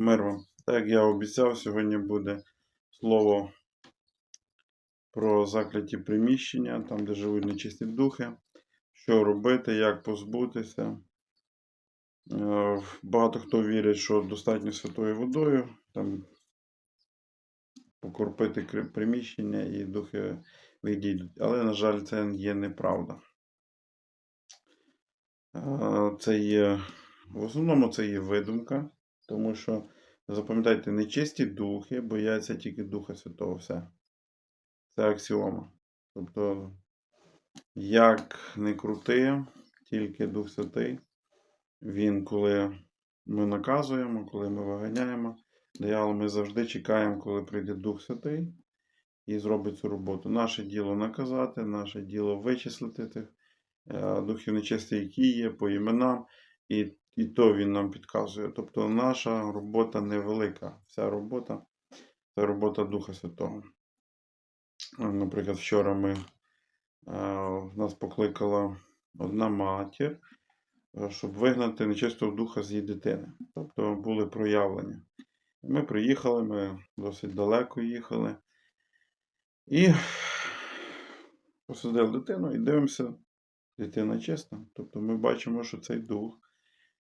Мир вам. Так як я обіцяв, сьогодні буде слово про закляті приміщення, там, де живуть нечисті духи, що робити, як позбутися. Е, Багато хто вірить, що достатньо святою водою, там покропити кри- приміщення і духи відійдуть. Але, на жаль, це є неправда. Е, Це є, в основному це є видумка, тому що запам'ятайте, нечисті духи бояться тільки Духа Святого. Все. Це аксіома. Тобто, як не крути, тільки Дух Святий. Він, коли ми наказуємо, коли ми виганяємо, диявола, ми завжди чекаємо, коли прийде Дух Святий і зробить цю роботу. Наше діло наказати, наше діло вичислити тих е, духів нечистих, які є по іменам, і, і то він нам підказує. Тобто наша робота невелика. Вся робота це робота Духа Святого. Наприклад, вчора ми, е, нас покликала одна матір, е, щоб вигнати нечистого духа з її дитини. Тобто були проявлення. Ми приїхали, ми досить далеко їхали. І посадили дитину і дивимося, дитина чиста. Тобто ми бачимо, що цей дух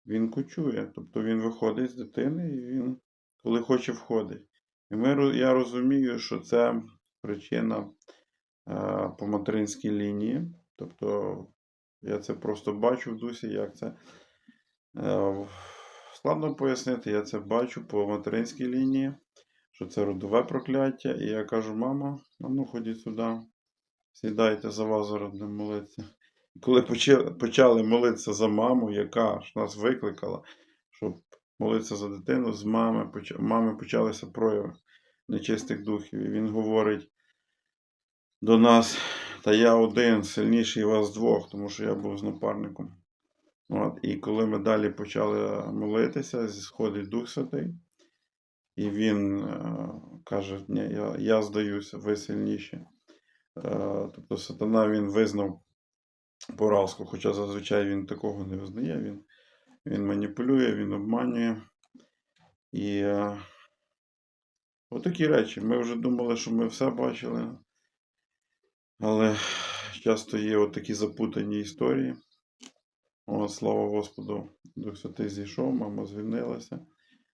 він кочує. Тобто він виходить з дитини і він, коли хоче, входить. І ми, я розумію, що це причина е, по материнській лінії. Тобто я це просто бачу в дусі, як це. Е, складно пояснити, я це бачу по материнській лінії, що це родове прокляття. І я кажу, мама, ну ходіть сюди, сідайте за вас зараз будемо молитися. Коли почали, молитися за маму, яка ж нас викликала, щоб молитися за дитину, з мами, мами почалися прояви нечистих духів. І він говорить до нас, та я один, сильніший вас двох, тому що я був з напарником. От, і коли ми далі почали молитися, зісходить Дух Святий, і він е, каже: Ні, я, я здаюся, ви сильніші. Е, тобто сатана він визнав поразку, хоча зазвичай він такого не визнає, він, він маніпулює, він обманює. І е, отакі речі. Ми вже думали, що ми все бачили, але часто є отакі запутані історії. О, слава Господу, Дух Святий зійшов, мама звільнилася.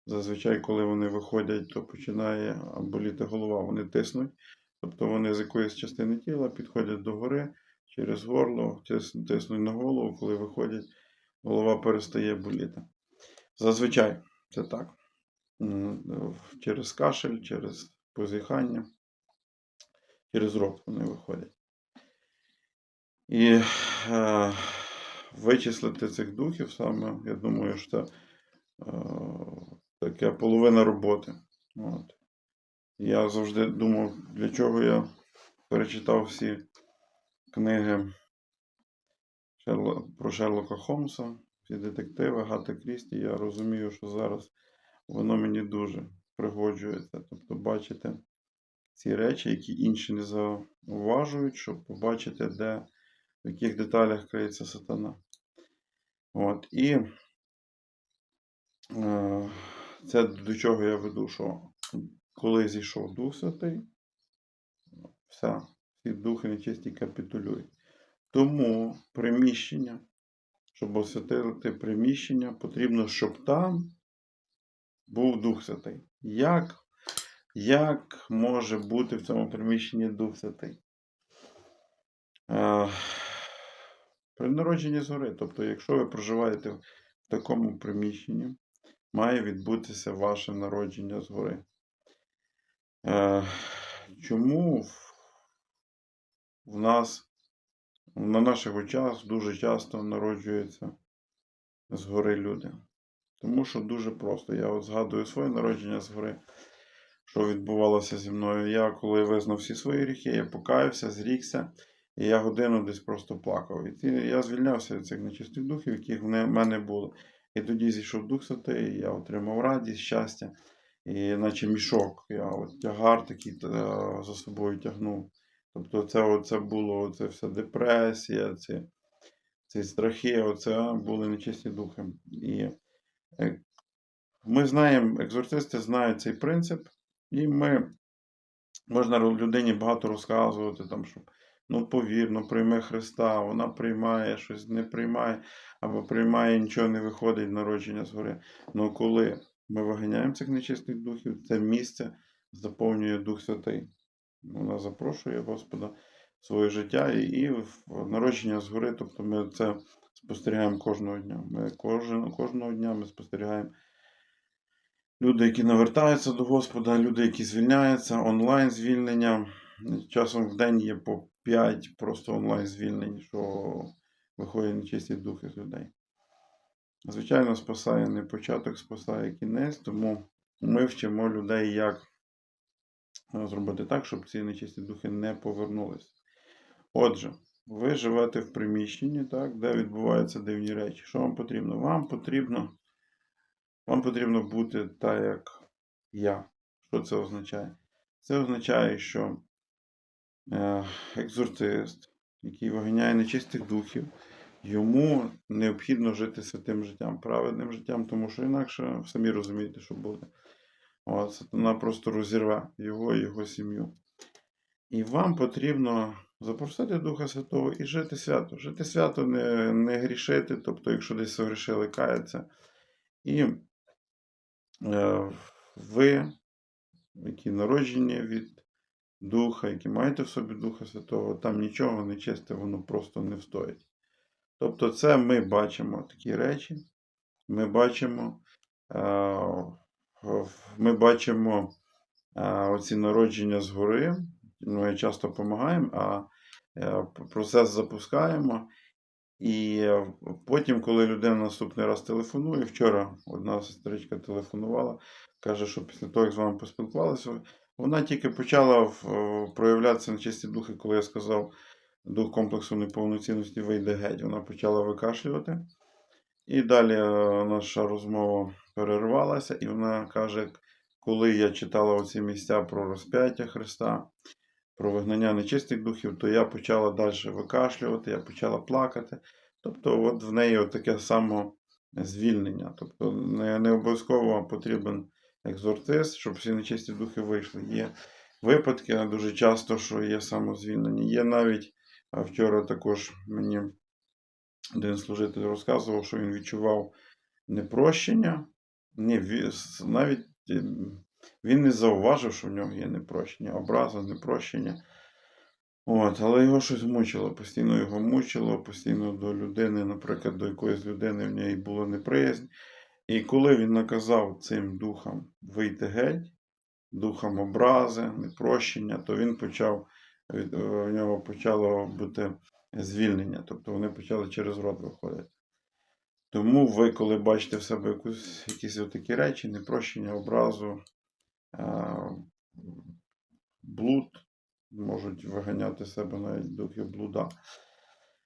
Зазвичай, коли вони виходять, то починає боліти голова, вони тиснуть. Тобто вони з якоїсь частини тіла підходять до гори через горло, тиснуть на голову, коли виходять, голова перестає боліти. Зазвичай це так. Через кашель, через позіхання, через рот вони виходять. І е, вичислити цих духів саме, я думаю, що це е, таке половина роботи. От. Я завжди думав, для чого я перечитав всі книги про Шерлока Холмса, всі детективи, Гата Крісті. Я розумію, що зараз воно мені дуже пригоджується. Тобто, бачити ці речі, які інші не зауважують, щоб побачити, де, в яких деталях криється сатана. От. І е, це до чого я веду, що коли зійшов Дух Святий, все, всі духи нечисті капітулюють. Тому приміщення, щоб освятити приміщення, потрібно, щоб там був Дух Святий. Як, як може бути в цьому приміщенні Дух Святий? При народженні згори. Тобто, якщо ви проживаєте в такому приміщенні, має відбутися ваше народження згори. Чому в, в нас на наших очах дуже часто народжуються згори люди? Тому що дуже просто. Я от згадую своє народження згори, що відбувалося зі мною. Я коли визнав всі свої гріхи, я покаявся, зрікся, і я годину десь просто плакав. І я звільнявся від цих нечистих духів, яких в мене було. І тоді зійшов Дух Святий, я отримав радість, щастя, і наче мішок. Я от тягар такий е, за собою тягнув. Тобто, це, оце було це вся депресія, ці, ці страхи, оце були нечисті духи. І е, ми знаємо, екзорцисти знають цей принцип, і ми можна людині багато розказувати, там, що ну повір, ну прийми Христа, вона приймає, щось не приймає, або приймає, нічого не виходить, народження згори. Ну коли ми виганяємо цих нечистих духів, це місце заповнює Дух Святий. Вона запрошує Господа в своє життя і, і народження згори, тобто ми це спостерігаємо кожного дня. Ми кожен, кожного дня ми спостерігаємо люди, які навертаються до Господа, люди, які звільняються, онлайн звільнення. Часом в день є по 5 просто онлайн звільнень, що виходять нечисті духи з людей. Звичайно, спасає не початок, спасає кінець, тому ми вчимо людей, як зробити так, щоб ці нечисті духи не повернулися. Отже, ви живете в приміщенні, так, де відбуваються дивні речі. Що вам потрібно? Вам потрібно, вам потрібно бути так, як я. Що це означає? Це означає, що е, екзорцист, який виганяє нечистих духів, йому необхідно жити святим життям, праведним життям, тому що інакше самі розумієте, що буде. От, сатана просто розірве його і його сім'ю. І вам потрібно запросити Духа Святого і жити свято. Жити свято, не, не грішити, тобто, якщо десь согрішили, каяться. І е, ви, які народжені від Духа, які маєте в собі Духа Святого, там нічого нечисте, воно просто не встоїть. Тобто, це ми бачимо такі речі. Ми бачимо, е, ми бачимо е, оці народження згори. Ми часто допомагаємо, а е, процес запускаємо. І е, потім, коли людина наступний раз телефонує, вчора одна сестричка телефонувала, каже, що після того, як з вами поспілкувалися, вона тільки почала проявлятися на чисті духи, коли я сказав, дух комплексу неповноцінності вийде геть. Вона почала викашлювати. І далі е, наша розмова перервалася, і вона каже, коли я читала оці місця про розп'яття Христа, про вигнання нечистих духів, то я почала далі викашлювати, я почала плакати. Тобто, от в неї от таке само звільнення. Тобто, не, не обов'язково потрібен екзорцист, щоб всі нечисті духи вийшли. Є випадки дуже часто, що є самозвільнення. Є навіть вчора також мені один служитель розказував, що він відчував непрощення. С- навіть е, він не зауважив, що в нього є непрощення, образа, непрощення. От, але його щось мучило, постійно його мучило, постійно до людини, наприклад, до якоїсь людини в ній було неприязнь. І коли він наказав цим духам вийти геть, духам образи, непрощення, то він почав, від- е, нього почало бути звільнення, тобто вони почали через рот виходити. Тому ви, коли бачите в себе якусь, якісь такі речі, непрощення, образу, а, блуд, можуть виганяти себе навіть духи блуда.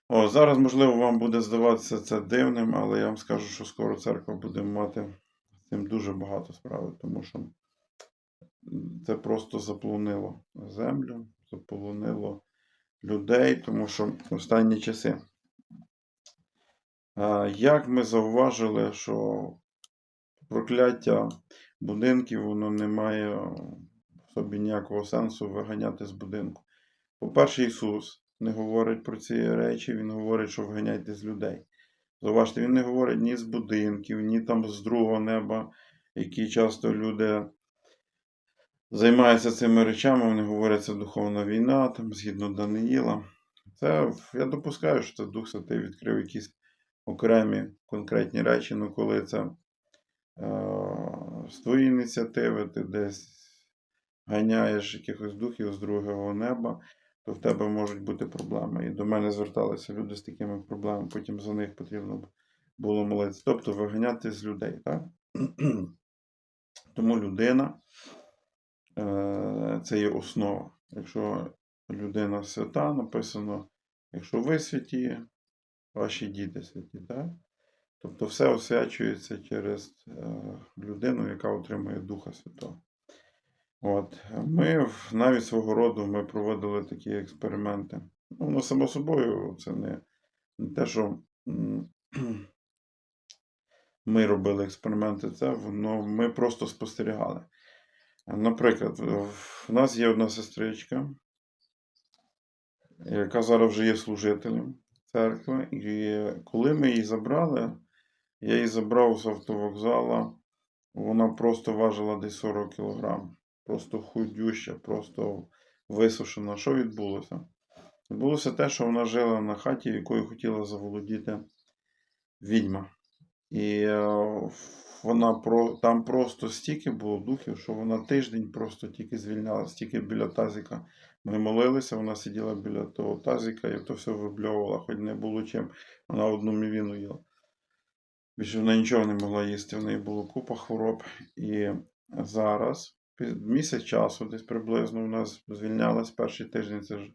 О, зараз, можливо, вам буде здаватися це дивним, але я вам скажу, що скоро церква буде мати з цим дуже багато справи, тому що це просто заполонило землю, заполонило людей, тому що останні часи. Як ми зауважили, що прокляття будинків, воно не має в собі ніякого сенсу виганяти з будинку. По-перше, Ісус не говорить про ці речі, Він говорить, що виганяйте з людей. Зауважте, Він не говорить ні з будинків, ні там з другого неба, які часто люди займаються цими речами, вони говорять, це духовна війна, там, згідно Даниїла. Це я допускаю, що це Дух Святий відкрив якісь окремі конкретні речі, ну коли це е, з твоєї ініціативи, ти десь ганяєш якихось духів з другого неба, то в тебе можуть бути проблеми. І до мене зверталися люди з такими проблемами, потім за них потрібно було молитися. Тобто виганяти з людей, так? Тому людина це є основа. Якщо людина свята, написано, якщо ви святі, ваші діти святі, так? Тобто все освячується через е, людину, яка отримує Духа Святого. От. Ми навіть свого роду ми проводили такі експерименти. Ну, воно само собою, це не, не те, що ми робили експерименти, це воно ми просто спостерігали. Наприклад, в нас є одна сестричка, яка зараз вже є служителем церкви, і коли ми її забрали, я її забрав з автовокзала, вона просто важила десь 40 кг. Просто худюща, просто висушена. Що відбулося? Відбулося те, що вона жила на хаті, якою хотіла заволодіти відьма. І е, вона про, там просто стільки було духів, що вона тиждень просто тільки звільнялася, тільки біля тазика. Ми молилися, вона сиділа біля того тазика і то все вибльовувала, хоч не було чим. Вона одну мівіну їла. Більше вона нічого не могла їсти, в неї було купа хвороб. І зараз, місяць часу, десь приблизно, у нас звільнялась перший тиждень, це ж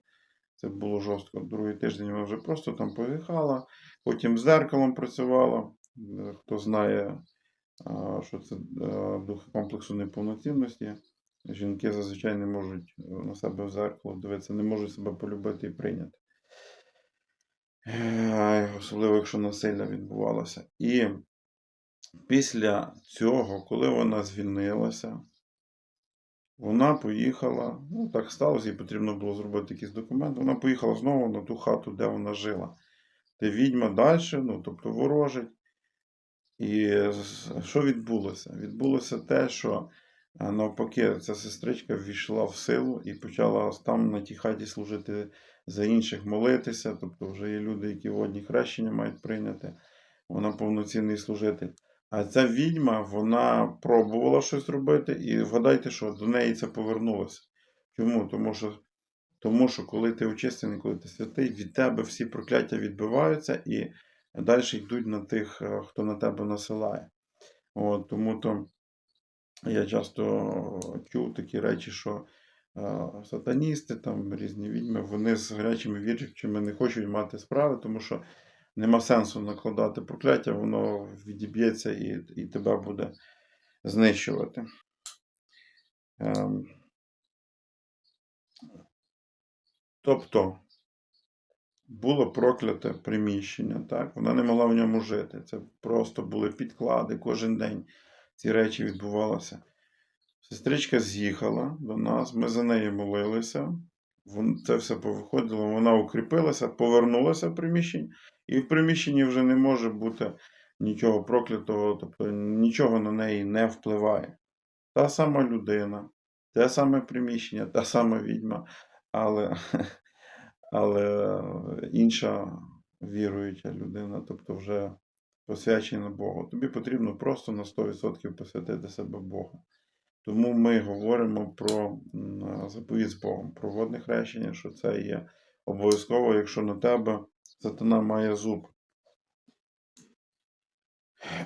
це було жорстко. Другий тиждень вона вже просто там повіхала, потім з зеркалом працювала. Е, Хто знає, що це е, дух комплексу неповноцінності. Жінки зазвичай не можуть е, на себе в зеркало дивитися, не можуть себе полюбити і прийняти. Особливо, якщо насилля відбувалося. І після цього, коли вона звільнилася, вона поїхала, ну так сталося, їй потрібно було зробити якийсь документ. Вона поїхала знову на ту хату, де вона жила. Де відьма далі, ну, тобто ворожить. І що відбулося? Відбулося те, що е, навпаки, ця сестричка ввійшла в силу і почала там на тій хаті служити за інших, молитися. Тобто вже є люди, які водні хрещення мають прийняти. Вона повноцінний служитель. А ця відьма, вона пробувала щось робити, і вгадайте, що до неї це повернулося. Чому? Тому що, тому що коли ти очистений, коли ти святий, від тебе всі прокляття відбиваються і далі йдуть на тих, е, хто на тебе насилає. От, тому то я часто чув такі речі, що е, сатаністи, там різні відьми, вони з гарячими вірчами не хочуть мати справи, тому що нема сенсу накладати прокляття, воно відіб'ється і, і тебе буде знищувати. Ем, Тобто було прокляте приміщення, так? Вона не могла в ньому жити. Це просто були підклади кожен день. Ці речі відбувалися. Сестричка з'їхала до нас, ми за нею молилися. Це все повиходило, вона укріпилася, повернулася в приміщення, і в приміщенні вже не може бути нічого проклятого, тобто нічого на неї не впливає. Та сама людина, те саме приміщення, та сама відьма, але, але інша віруюча людина, тобто вже посвячена Богу. Тобі потрібно просто на 100% посвятити себе Богу. Тому ми говоримо про м, заповідь з Богом, про водне хрещення, що це є обов'язково, якщо на тебе сатана має зуб.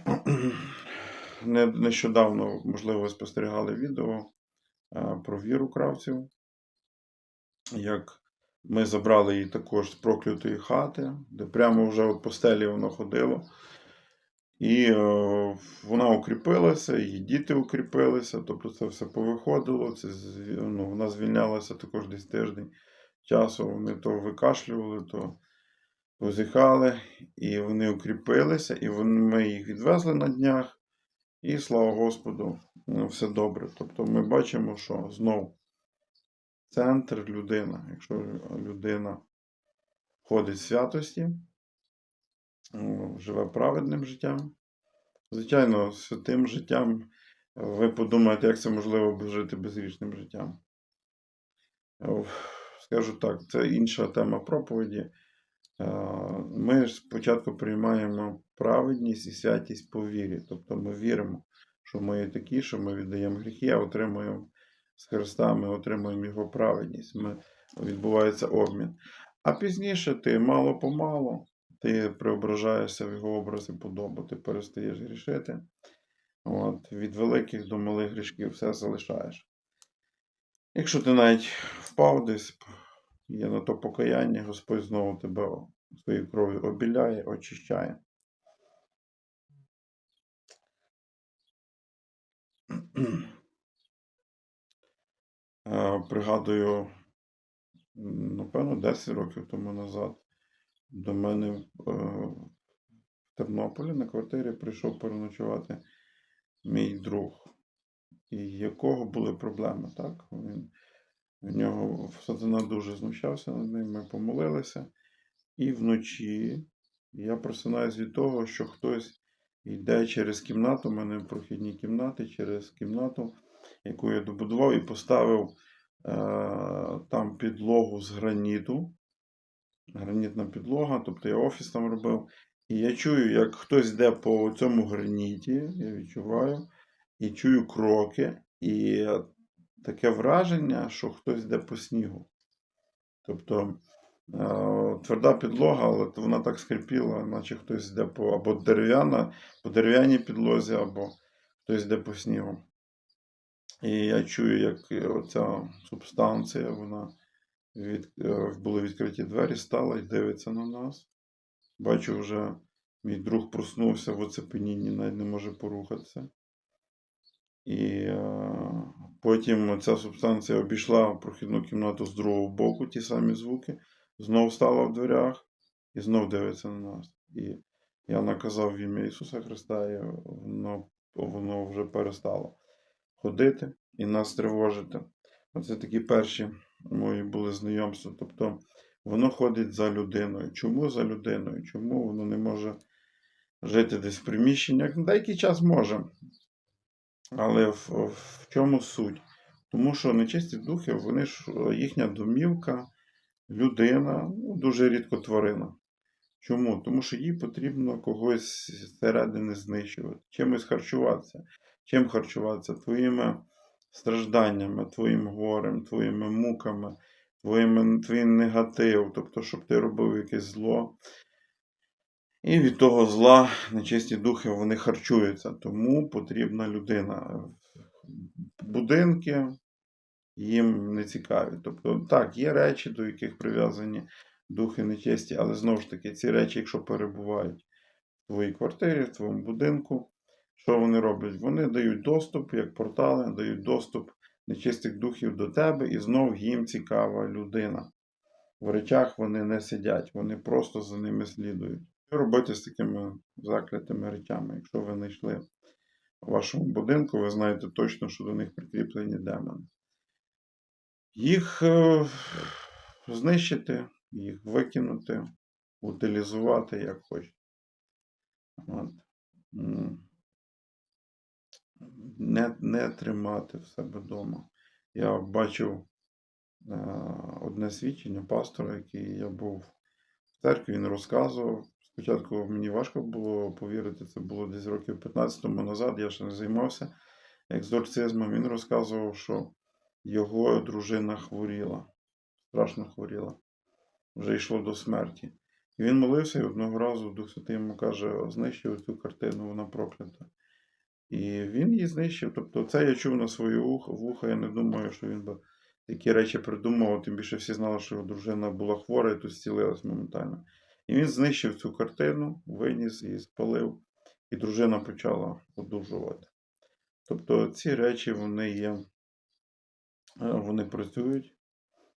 Нещодавно, можливо, ви спостерігали відео е, про віру кравців, як ми забрали її також з проклятої хати, де прямо вже по стелі воно ходило. І е, вона укріпилася, її діти укріпилися, тобто це все повиходило. Це, ну, вона звільнялася також десь тиждень часу. Вони то викашлювали, то позіхали, і вони укріпилися, і вони, ми їх відвезли на днях. І слава Господу, ну, все добре. Тобто ми бачимо, що знов центр людина. Якщо людина ходить в святості, живе праведним життям. Звичайно, святим життям ви подумаєте, як це можливо жити безгрішним життям. Скажу так, це інша тема проповіді. Е, Ми спочатку приймаємо праведність і святість по вірі. Тобто ми віримо, що ми є такі, що ми віддаємо гріхи, а отримуємо з Христа, ми отримуємо Його праведність. Ми, відбувається обмін. А пізніше ти мало-помалу, ти преображаєшся в його образ і подобу, ти перестаєш грішити. От, від великих до малих грішків все залишаєш. Якщо ти навіть впав десь, є на то покаяння, Господь знову тебе своєю кров'ю обіляє, очищає. Е, Пригадую, напевно, 10 років тому назад до мене е, Тернополі на квартирі прийшов переночувати мій друг, і якого були проблеми, так? Він, в нього сатана дуже знущався над ним, ми помолилися. І вночі я просинаюсь від того, що хтось йде через кімнату, у мене прохідні кімнати, через кімнату, яку я добудував, і поставив е, там підлогу з граніту. Гранітна підлога, тобто я офіс там робив. І я чую, як хтось йде по цьому граніті, я відчуваю, і чую кроки, і таке враження, що хтось йде по снігу. Тобто е, тверда підлога, але вона так скрипіла, наче хтось йде по або дерев'яна, по дерев'яній підлозі, або хтось йде по снігу. І я чую, як оця субстанція, вона від, е, були відкриті двері, стала і дивиться на нас. Бачу, вже мій друг проснувся в оцепенінні, навіть не може порухатися. І е, потім ця субстанція обійшла прохідну кімнату з другого боку, ті самі звуки, знов стала в дверях і знов дивиться на нас. І я наказав в ім'я Ісуса Христа, і воно, воно вже перестало ходити і нас тривожити. Оце такі перші мої були знайомства. Тобто воно ходить за людиною. Чому за людиною? Чому воно не може жити десь в приміщеннях? Деякий час може. Але в, в чому суть? Тому що нечисті духи, вони ж їхня домівка, людина, ну, дуже рідко тварина. Чому? Тому що їй потрібно когось зсередини знищувати, чимось харчуватися. Чим харчуватися? Твоїми стражданнями, твоїм горем, твоїми муками, твоїми, твій негатив, тобто, щоб ти робив якесь зло. І від того зла нечисті духи вони харчуються. Тому потрібна людина. Будинки їм не цікаві. Тобто, так, є речі, до яких прив'язані духи нечисті, але знову ж таки, ці речі, якщо перебувають в твоїй квартирі, в твоєму будинку, що вони роблять? Вони дають доступ, як портали, дають доступ нечистих духів до тебе, і знов їм цікава людина. В речах вони не сидять, вони просто за ними слідують. Що робити з такими заклятими речами? Якщо ви знайшли в вашому будинку, ви знаєте точно, що до них прикріплені демони. Їх е, знищити, їх викинути, утилізувати як хочете. От. Не, не тримати в себе вдома. Я бачив е, одне свідчення пастора, який я був в церкві, він розказував. Спочатку мені важко було повірити, це було десь років 15 тому назад, я ще не займався екзорцизмом. Він розказував, що його дружина хворіла, страшно хворіла, вже йшло до смерті. І він молився, і одного разу Дух Святий йому каже: знищив цю картину, вона проклята. І він її знищив. Тобто, це я чув на своє вуха. Я не думаю, що він би такі речі придумав. Тим більше всі знали, що його дружина була хвора і тут зцілилась моментально. І він знищив цю картину, виніс і спалив, і дружина почала одужувати. Тобто ці речі вони є, е, вони працюють.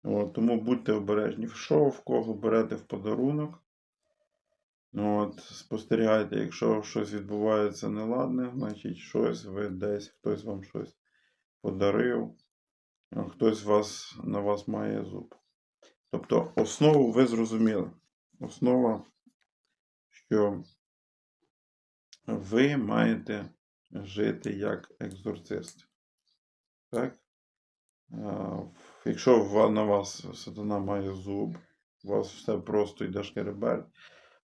От, тому будьте обережні. Що в кого берете в подарунок. От, Спостерігайте, якщо щось відбувається неладне, значить щось ви десь, хтось вам щось подарив, хтось вас, на вас має зуб. Тобто основу ви зрозуміли. Основа, що ви маєте жити як екзорцист. Так? Якщо на вас сатана має зуб, у вас все просто йде шкереберть,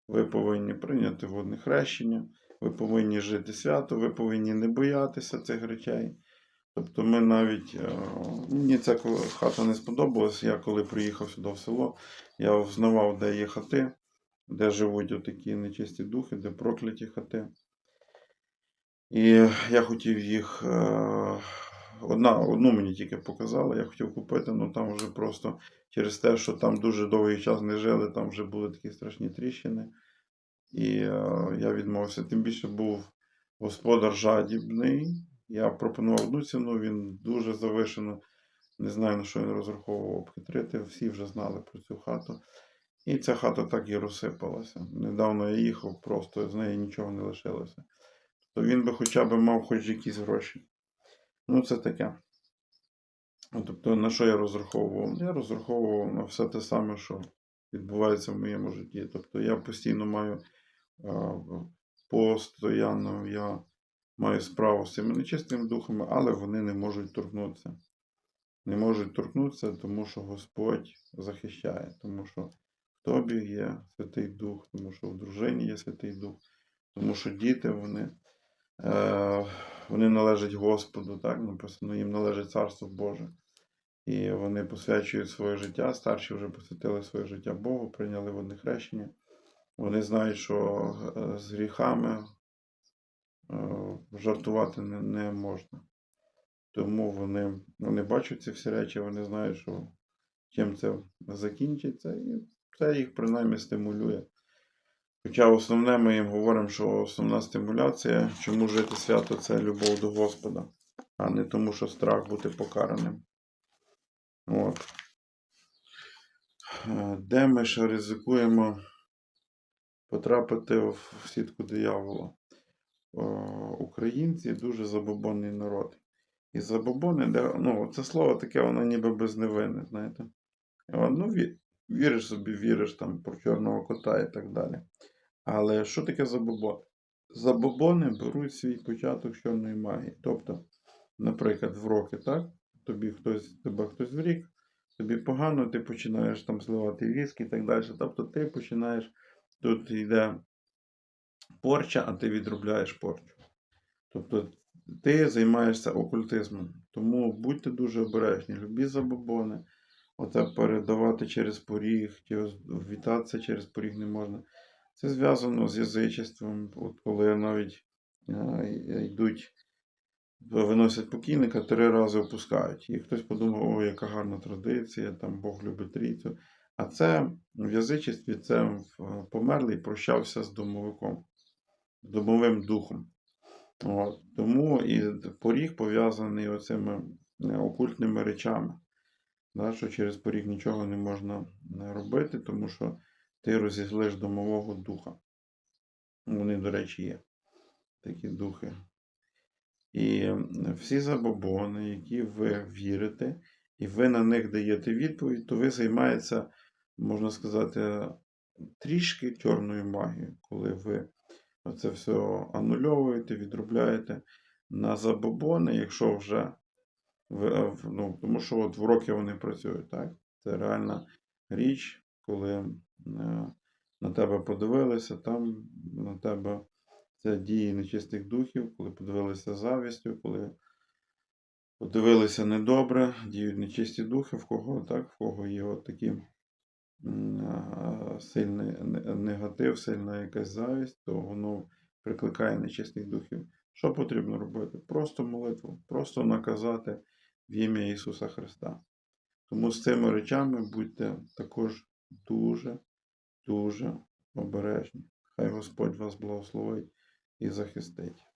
ви повинні прийняти водне хрещення, ви повинні жити свято, ви повинні не боятися цих речей. Тобто ми навіть, е, мені ця хата не сподобалась, я коли приїхав сюди в село, я взнавав, де є хати, де живуть отакі нечисті духи, де прокляті хати. І я хотів їх. Одна, одну мені тільки показали, я хотів купити, але там вже просто через те, що там дуже довгий час не жили, там вже були такі страшні тріщини. І е, я відмовився. Тим більше був господар жадібний. Я пропонував одну ціну, він дуже завишено. Не знаю, на що він розраховував обхитрити. Всі вже знали про цю хату. І ця хата так і розсипалася. Недавно я їхав, просто з неї нічого не лишилося. То він би хоча б мав хоч якісь гроші. Ну, це таке. Ну, Тобто, на що я розраховував? Я розраховував на все те саме, що відбувається в моєму житті. Тобто я постійно маю постоянно я маю справу з цими нечистими духами, але вони не можуть торкнутися. Не можуть торкнутися, тому що Господь захищає, тому що в тобі є Святий Дух, тому що в дружині є Святий Дух, тому що діти вони, вони належать Господу, так написано, їм належить Царство Боже. І вони посвячують своє життя. Старші вже посвятили своє життя Богу, прийняли водне хрещення. Вони знають, що е, з гріхами е, жартувати не, не можна. Тому вони, вони бачать ці всі речі, вони знають, що чим це закінчиться, і це їх принаймні стимулює. Хоча основне ми їм говоримо, що основна стимуляція, чому жити свято, це любов до Господа, а не тому, що страх бути покараним. От. Е, Де ми ще ризикуємо потрапити в сітку диявола? Українці дуже забобонний народ. І забобони, ну, це слово таке, воно ніби безневинне, знаєте. Ну, віриш собі, віриш там про чорного кота і так далі. Але що таке забобони? Забобони беруть свій початок чорної магії. Тобто, наприклад, в роки, так? Тобі хтось, тебе хтось врік, тобі погано, ти починаєш там зливати віск і так далі. Тобто ти починаєш, тут йде порча, а ти відробляєш порчу. Тобто ти займаєшся окультизмом. Тому будьте дуже обережні, любі забобони. Оце передавати через поріг, вітатися через поріг не можна. Це зв'язано з язичеством, от коли навіть е, йдуть, виносять покійника, три рази опускають. І хтось подумав, о, яка гарна традиція, там Бог любить трійцю. А це в язичестві це е, померлий прощався з домовиком, з домовим духом. От. Тому і поріг пов'язаний оцими е, окультними речами. Да, що через поріг нічого не можна е, робити, тому що ти розізлиш домового духа. Вони, до речі, є такі духи. І всі забобони, які ви вірите, і ви на них даєте відповідь, то ви займаєтеся, можна сказати, трішки чорною магією, коли ви це все анульовуєте, відробляєте на забобони, якщо вже ви, ну, тому що от в роки вони працюють, так? Це реальна річ, коли е, на тебе подивилися, там на тебе це дії нечистих духів, коли подивилися завістю, коли подивилися недобре, діють нечисті духи, в кого так, в кого є от такі сильний негатив, сильна якась завість, то воно прикликає нечистих духів. Що потрібно робити? Просто молитву, просто наказати в ім'я Ісуса Христа. Тому з цими речами будьте також дуже, дуже обережні. Хай Господь вас благословить і захистить.